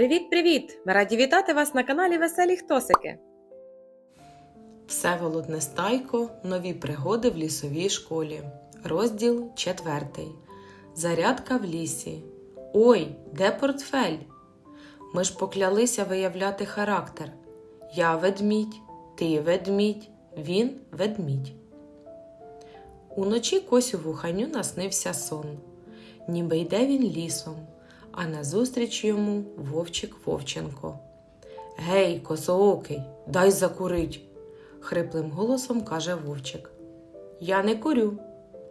Привіт-привіт! Ми раді вітати вас на каналі Веселі Хтосики. Всеволод Нестайко. Нові пригоди в лісовій школі. Розділ 4. Зарядка в лісі. Ой, де портфель? Ми ж поклялися виявляти характер. Я ведмідь, ти ведмідь, він ведмідь. Уночі Косю вуханю наснився сон. Ніби йде він лісом, а назустріч йому вовчик Вовченко. Гей, косоокий, дай закурить, хриплим голосом каже вовчик. Я не курю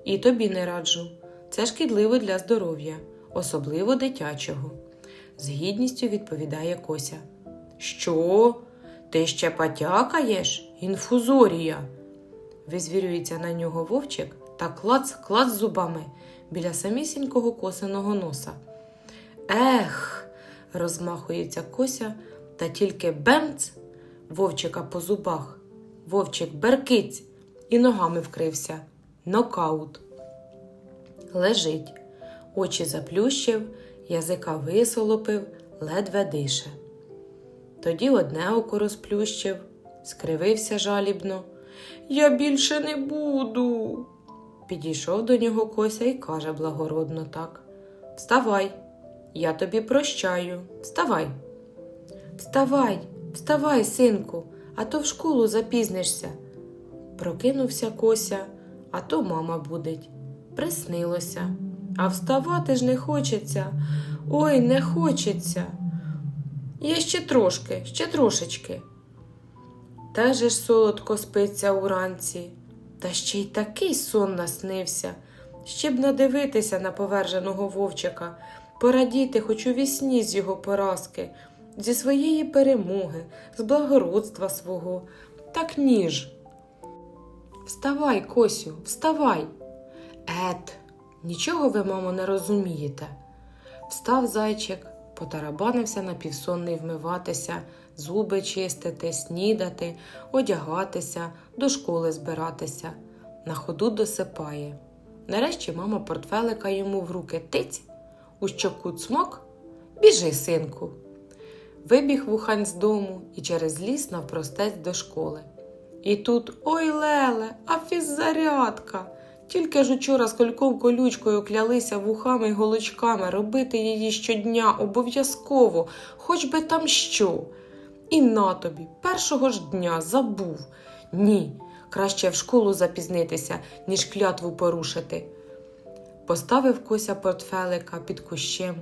і тобі не раджу. Це шкідливо для здоров'я, особливо дитячого. З гідністю відповідає Кося. Що? Ти ще потякаєш? Інфузорія. Визвірюється на нього вовчик та клац клац зубами біля самісінького косиного носа. Ех, розмахується кося, та тільки бемц вовчика по зубах. Вовчик беркиць і ногами вкрився. Нокаут. Лежить, очі заплющив, язика висолопив, ледве дише. Тоді одне око розплющив, скривився жалібно. Я більше не буду. Підійшов до нього кося і каже благородно так: Вставай, я тобі прощаю, вставай. Вставай, вставай, синку, а то в школу запізнишся. Прокинувся кося, а то мама будить. Приснилося. А вставати ж не хочеться. Ой, не хочеться. Є ще трошки, ще трошечки. Теж ж солодко спиться уранці, та ще й такий сон наснився, ще б надивитися на поверженого вовчика, порадіти хоч у вісні з його поразки, зі своєї перемоги, з благородства свого, так ніж. Вставай, Косю, вставай. Ет, нічого ви, мамо, не розумієте. Встав зайчик, потарабанився на півсонний вмиватися, зуби чистити, снідати, одягатися, до школи збиратися. На ходу досипає. Нарешті мама портфелика йому в руки тиць, у щоку цмок, біжи, синку. Вибіг вухань з дому і через ліс навпростець до школи. І тут ой леле, а фіззарядка. Тільки ж учора з кольком колючкою клялися вухами й голочками робити її щодня обов'язково, хоч би там що. І на тобі, першого ж дня забув. Ні, краще в школу запізнитися, ніж клятву порушити. Поставив кося портфелика під кущем,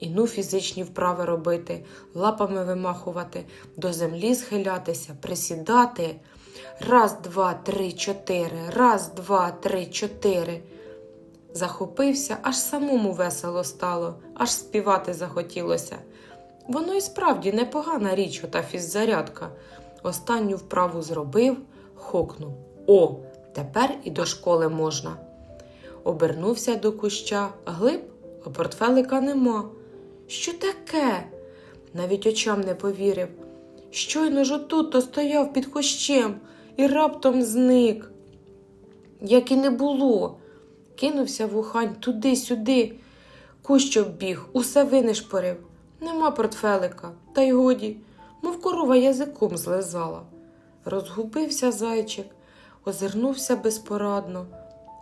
і фізичні вправи робити, лапами вимахувати, до землі схилятися, присідати. Раз, два, три, чотири, раз, два, три, чотири. Захопився, аж самому весело стало, аж співати захотілося. Воно і справді непогана річ, ота фіззарядка. Останню вправу зробив, хокнув. О, тепер і до школи можна. Обернувся до куща, глиб, а портфелика нема. Що таке? Навіть очам не повірив. Щойно ж отут то стояв під кущем і раптом зник. Як і не було. Кинувся вухань туди-сюди. Кущ оббіг, усе винишпорив. Нема портфелика, та й годі, мов корова язиком злизала. Розгубився зайчик, озирнувся безпорадно.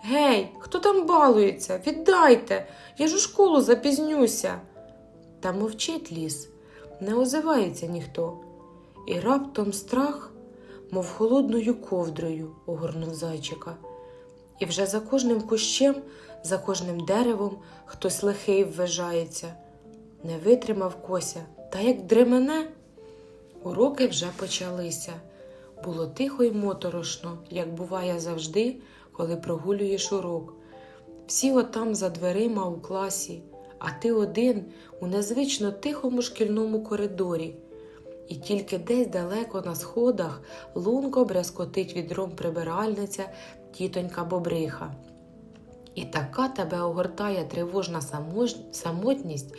Гей, хто там балується? Віддайте, я ж у школу запізнюся. Та мовчить ліс, не озивається ніхто. І раптом страх, мов холодною ковдрою, огорнув зайчика. І вже за кожним кущем, за кожним деревом хтось лихий ввижається. Не витримав кося, та як дремене. Уроки вже почалися. Було тихо й моторошно, як буває завжди, коли прогулюєш урок. Всі отам за дверима у класі, а ти один у незвично тихому шкільному коридорі. І тільки десь далеко на сходах лунко брязкотить відром прибиральниця тітонька Бобриха. І така тебе огортає тривожна самотність,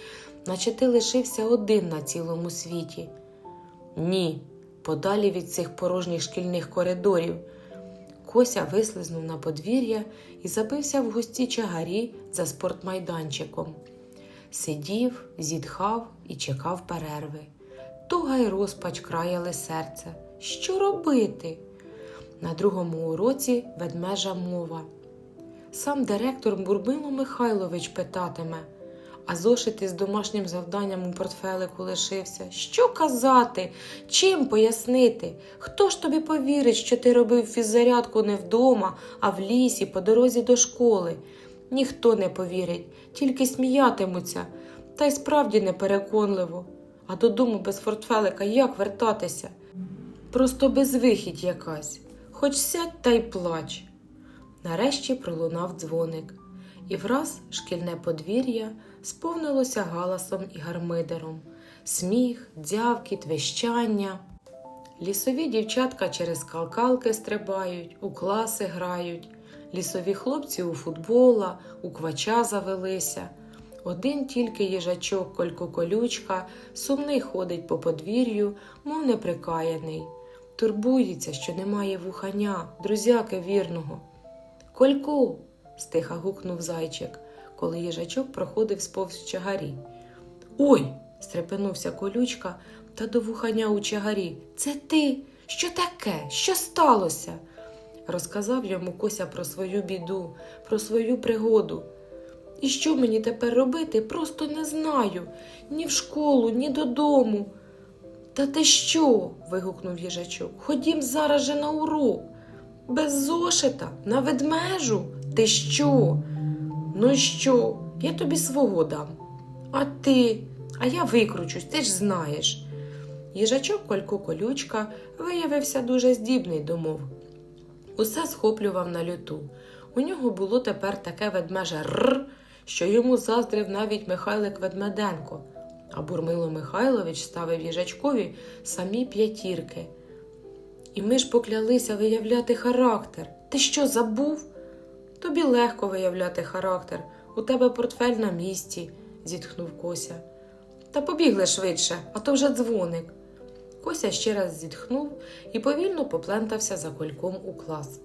наче ти лишився один на цілому світі. Ні, подалі від цих порожніх шкільних коридорів. Кося вислизнув на подвір'я і забився в густі чагарі за спортмайданчиком. Сидів, зітхав і чекав перерви. Туга й розпач краяли серце. Що робити? На другому уроці ведмежа мова. Сам директор Бурбило Михайлович питатиме, а зошити з домашнім завданням у портфелику лишився. Що казати? Чим пояснити? Хто ж тобі повірить, що ти робив фіззарядку не вдома, а в лісі по дорозі до школи? Ніхто не повірить, тільки сміятимуться, та й справді непереконливо. А додому без портфелика як вертатися? Просто безвихідь якась, хоч сядь та й плач. Нарешті пролунав дзвоник, і враз шкільне подвір'я сповнилося галасом і гармидером, сміх, дзявкіт, вещання. Лісові дівчатка через калкалки стрибають, у класи грають, лісові хлопці у футбола, у квача завелися. Один тільки їжачок колько колючка сумний ходить по подвір'ю, мов неприкаяний. Турбується, що немає вуханя, друзяки вірного. Колько. Стиха гукнув зайчик, коли їжачок проходив сповз чагарі. Ой. стрепенувся колючка та до вуханя у чагарі. Це ти? Що таке? Що сталося? Розказав йому Кося про свою біду, про свою пригоду. І що мені тепер робити, просто не знаю. Ні в школу, ні додому. Та ти що? вигукнув їжачок. Ходім зараз же на урок. Без зошита, на ведмежу. Ти що? Ну що, я тобі свого дам. А ти, а я викручусь, ти ж знаєш. Їжачок Колько Колючка виявився дуже здібний до мов. Усе схоплював на люту. У нього було тепер таке ведмеже «рр», що йому заздрив навіть Михайлик Ведмеденко, а Бурмило Михайлович ставив їжачкові самі п'ятірки. І ми ж поклялися виявляти характер. Ти що забув? Тобі легко виявляти характер. У тебе портфель на місці, зітхнув Кося. Та побігли швидше, а то вже дзвоник. Кося ще раз зітхнув і повільно поплентався за кольком у клас.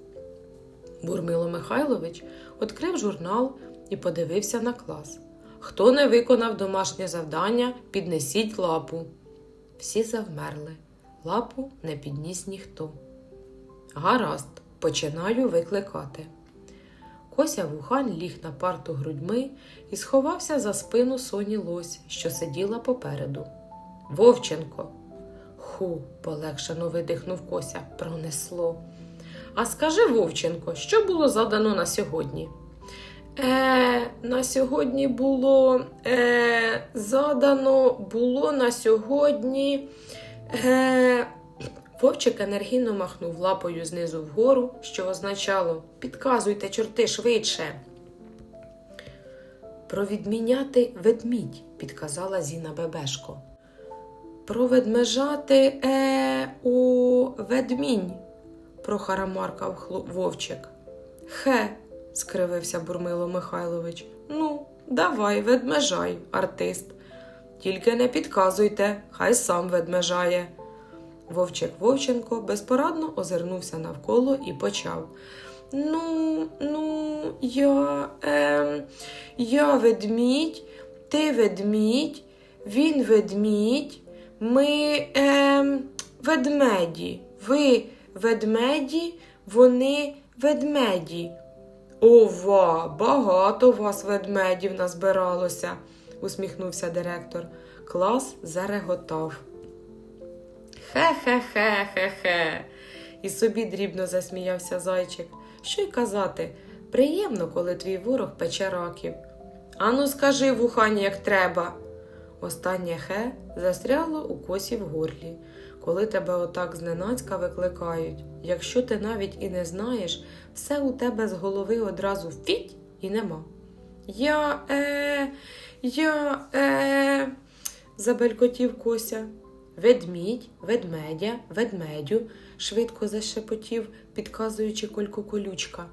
Бурмило Михайлович відкрив журнал і подивився на клас. Хто не виконав домашнє завдання, піднесіть лапу. Всі завмерли. Лапу не підніс ніхто. Гаразд, починаю викликати. Кося вухань ліг на парту грудьми і сховався за спину соні лось, що сиділа попереду. Вовченко. Ху, полегшено видихнув Кося, пронесло. А скажи, Вовченко, що було задано на сьогодні? Е, на сьогодні було е, задано було на сьогодні. Е, Вовчик енергійно махнув лапою знизу вгору, що означало підказуйте, чорти швидше. Провідміняти ведмідь, підказала Зіна Бебешко. Проведмежати е, у ведмінь, прохарамаркав вовчик. Хе, скривився Бурмило Михайлович. Ну, давай, ведмежай, артист. Тільки не підказуйте, хай сам ведмежає. Вовчик Вовченко безпорадно озирнувся навколо і почав. Ну, ну, я, ем, я ведмідь, ти ведмідь, він ведмідь, ми ем, ведмеді, ви ведмеді, вони ведмеді. Ова, багато вас ведмедів назбиралося, усміхнувся директор. Клас зареготав. Хе-хе-хе-хе-хе. І собі дрібно засміявся зайчик. Що й казати, приємно, коли твій ворог пече раків. Ану, скажи вухань, як треба. Останнє хе застряло у косі в горлі, коли тебе отак зненацька викликають. Якщо ти навіть і не знаєш, все у тебе з голови одразу фіть і нема. Я е, я е, забелькотів Кося. Ведмідь, ведмедя, ведмедю, швидко зашепотів, підказуючи колько колючка.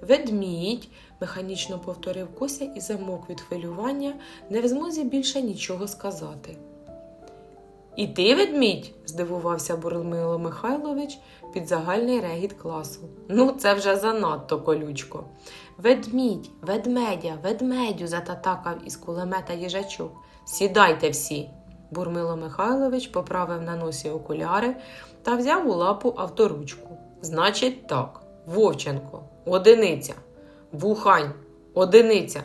Ведмідь, механічно повторив Кося і замок від хвилювання, не в змозі більше нічого сказати. І ти ведмідь? здивувався Бурмило Михайлович під загальний регіт класу. Ну, це вже занадто колючко. Ведмідь, ведмедя, ведмедю, зататакав із кулемета їжачок. Сідайте всі. Бурмило Михайлович поправив на носі окуляри та взяв у лапу авторучку. Значить так, Вовченко, одиниця, Вухань, одиниця,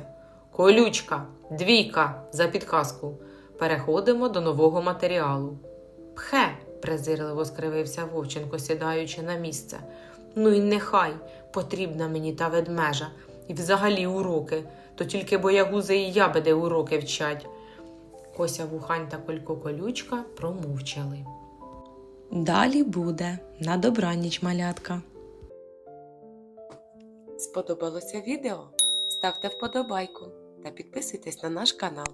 колючка, двійка за підказку. Переходимо до нового матеріалу. Пхе, презирливо скривився Вовченко, сідаючи на місце. Ну й нехай потрібна мені та ведмежа, і взагалі уроки, то тільки боягузи і ябеди уроки вчать. Кося Вухань та Колько Колючка промовчали. Далі буде на добраніч малятка. Сподобалося відео? Ставте вподобайку та підписуйтесь на наш канал.